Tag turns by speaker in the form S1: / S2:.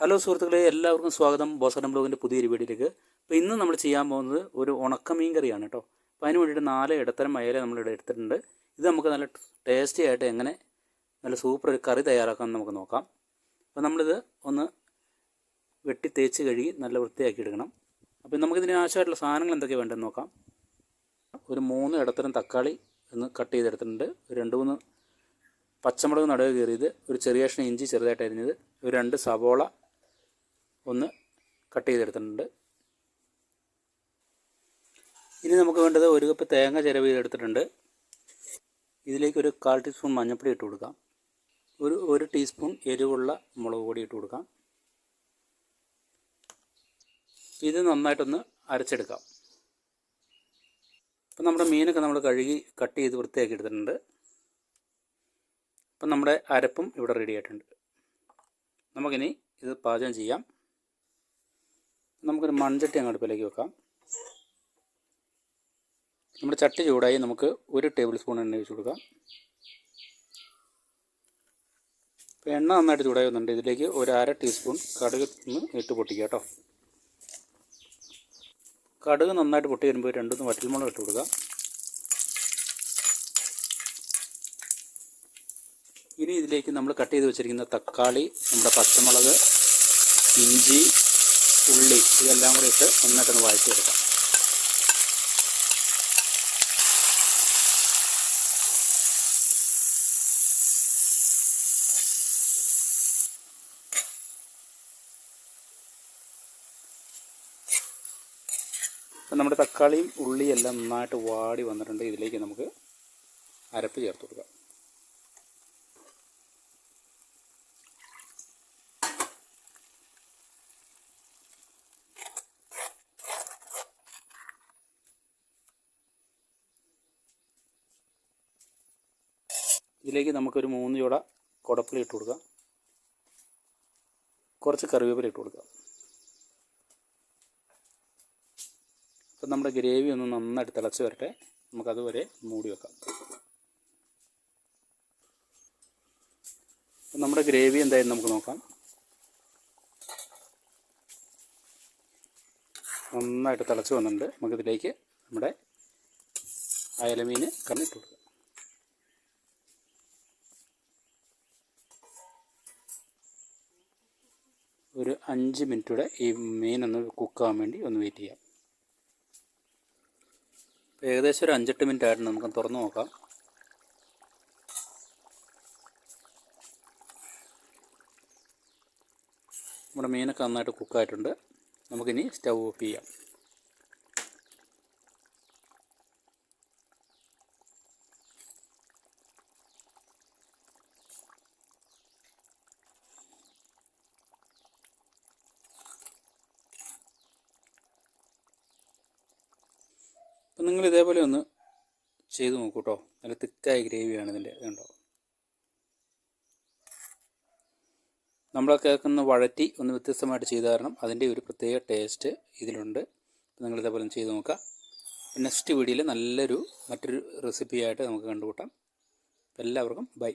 S1: Hello സുഹൃത്തുക്കളെ എല്ലാവർക്കും സ്വാഗതം. ബോസനം ബ്ലോഗിന്റെ പുതിയൊരു വീഡിയോയിലേക്ക്. അപ്പോൾ ഇന്ന് നമ്മൾ ചെയ്യാൻ പോകുന്നത് ഒരു ഉണക്കമീൻ കറിയാണ് കേട്ടോ. അപ്പോൾ അതിന് വേണ്ടിയിട്ട് നാല് ഇടത്തരം അയല നമ്മളിവിടെ എടുത്തിട്ടുണ്ട്. ഇത് നമുക്ക് നല്ല ടേസ്റ്റി ആയിട്ട് എങ്ങനെ നല്ല സൂപ്പർ ഒരു കറി തയ്യാറാക്കാമെന്ന് നമുക്ക് നോക്കാം. അപ്പോൾ നമ്മളിത് ഒന്ന് വെട്ടി തേച്ച് കഴുകി നല്ല വൃത്തിയാക്കി എടുക്കണം. അപ്പോൾ നമുക്കിതിന് ആവശ്യമായിട്ടുള്ള സാധനങ്ങൾ എന്തൊക്കെയാണ് വേണ്ടതെന്ന് നോക്കാം. ഒരു മൂന്ന് ഇടത്തരം തക്കാളി ഒന്ന് കട്ട് ചെയ്തെടുത്തിട്ടുണ്ട്. രണ്ട് മൂന്ന് പച്ചമുളക് നടുവ് കയറിയത് ഒരു ചെറിയ കഷ്ണം ഇഞ്ചി ചെറുതായിട്ട് അരിഞ്ഞത് ഒരു രണ്ട് സവോള ഒന്ന് കട്ട് ചെയ്തെടുത്തിട്ടുണ്ട്. ഇനി നമുക്ക് വേണ്ടത് ഒരു കപ്പ് തേങ്ങ ചിരവ് ചെയ്തെടുത്തിട്ടുണ്ട് ഇതിലേക്ക് ഒരു കാൽ ടീസ്പൂൺ മഞ്ഞൾപ്പൊടി ഇട്ട് കൊടുക്കാം. ഒരു ഒരു ടീസ്പൂൺ എരിവുള്ള മുളക് പൊടി ഇട്ട് കൊടുക്കാം. ഇത് നന്നായിട്ടൊന്ന് അരച്ചെടുക്കാം. അപ്പം നമ്മുടെ മീനൊക്കെ നമ്മൾ കഴുകി കട്ട് ചെയ്ത് വൃത്തിയാക്കി എടുത്തിട്ടുണ്ട്. അപ്പം നമ്മുടെ അരപ്പും ഇവിടെ റെഡി ആയിട്ടുണ്ട്. നമുക്കിനി ഇത് പാചകം ചെയ്യാം. നമുക്കൊരു മൺചട്ടി അങ്ങ് അടുപ്പിലേക്ക് വെക്കാം. നമ്മുടെ ചട്ടി ചൂടായി നമുക്ക് ഒരു ടേബിൾ സ്പൂൺ എണ്ണ ഒഴിച്ച് കൊടുക്കാം. ഇപ്പോൾ എണ്ണ നന്നായിട്ട് ചൂടായി വന്നിട്ടുണ്ട്. ഇതിലേക്ക് ഒരു അര ടീസ്പൂൺ കടുക് ഒന്ന് ഇട്ട് പൊട്ടിക്കുക കേട്ടോ. കടുക് നന്നായിട്ട് പൊട്ടി വരുമ്പോൾ രണ്ടുമൂന്ന് വറ്റൽമുളക് ഇട്ട് കൊടുക്കുക ഇനി ഇതിലേക്ക് നമ്മൾ കട്ട് ചെയ്ത് വെച്ചിരിക്കുന്ന തക്കാളി നമ്മുടെ പച്ചമുളക് ഇഞ്ചി ഉള്ളി ഇതെല്ലാം കൂടി ഇട്ട് നന്നായിട്ടൊന്ന് വഴറ്റിയെടുക്കാം. അപ്പം നമ്മുടെ തക്കാളിയും ഉള്ളിയും എല്ലാം നന്നായിട്ട് വാടി വന്നിട്ടുണ്ട്. ഇതിലേക്ക് നമുക്ക് അരപ്പ് ചേർത്ത് കൊടുക്കാം. ഇതിലേക്ക് നമുക്കൊരു മൂന്ന് ചൂട കുടപ്പുളി ഇട്ട് കൊടുക്കാം. കുറച്ച് കറിവേപ്പില ഇട്ട് കൊടുക്കാം. അപ്പം നമ്മുടെ ഗ്രേവി ഒന്ന് നന്നായിട്ട് തിളച്ച് വരട്ടെ. നമുക്കതുവരെ മൂടി വെക്കാം. നമ്മുടെ ഗ്രേവി എന്തായാലും നമുക്ക് നോക്കാം. നന്നായിട്ട് തിളച്ച് വന്നിട്ടുണ്ട്. നമുക്കിതിലേക്ക് നമ്മുടെ അയലമീൻ കണ്ണിട്ട് കൊടുക്കാം. ഒരു അഞ്ച് മിനിറ്റ് കൂടെ ഈ മീൻ ഒന്ന് കുക്കാവാൻ വേണ്ടി ഒന്ന് വെയിറ്റ് ചെയ്യാം. ഏകദേശം ഒരു അഞ്ചെട്ട് മിനിറ്റ് ആയിട്ട് നമുക്ക് തുറന്ന് നോക്കാം. നമ്മുടെ മീനൊക്കെ നന്നായിട്ട് കുക്കായിട്ടുണ്ട്. നമുക്കിനി സ്റ്റൗ ഓഫ് ചെയ്യാം. നിങ്ങൾ ഇതേപോലെ ഒന്ന് ചെയ്ത് നോക്കൂ കേട്ടോ നല്ല തിക്കായ ഗ്രേവിയാണ് ഇതിന്റെ ഇതുണ്ടോ നമ്മളൊക്കെ ഒന്ന് വഴറ്റി ഒന്ന് വ്യത്യസ്തമായിട്ട് ചെയ്ത കാരണം അതിന്റെ ഒരു പ്രത്യേക ടേസ്റ്റ് ഇതിലുണ്ട്. നിങ്ങൾ ഇതേപോലെ ഒന്ന് ചെയ്ത് നോക്കാം. നെക്സ്റ്റ് വീഡിയോയിൽ നല്ലൊരു മറ്റൊരു റെസിപ്പിയായിട്ട് നമുക്ക് കണ്ടുകൂട്ടാം എല്ലാവർക്കും ബൈ.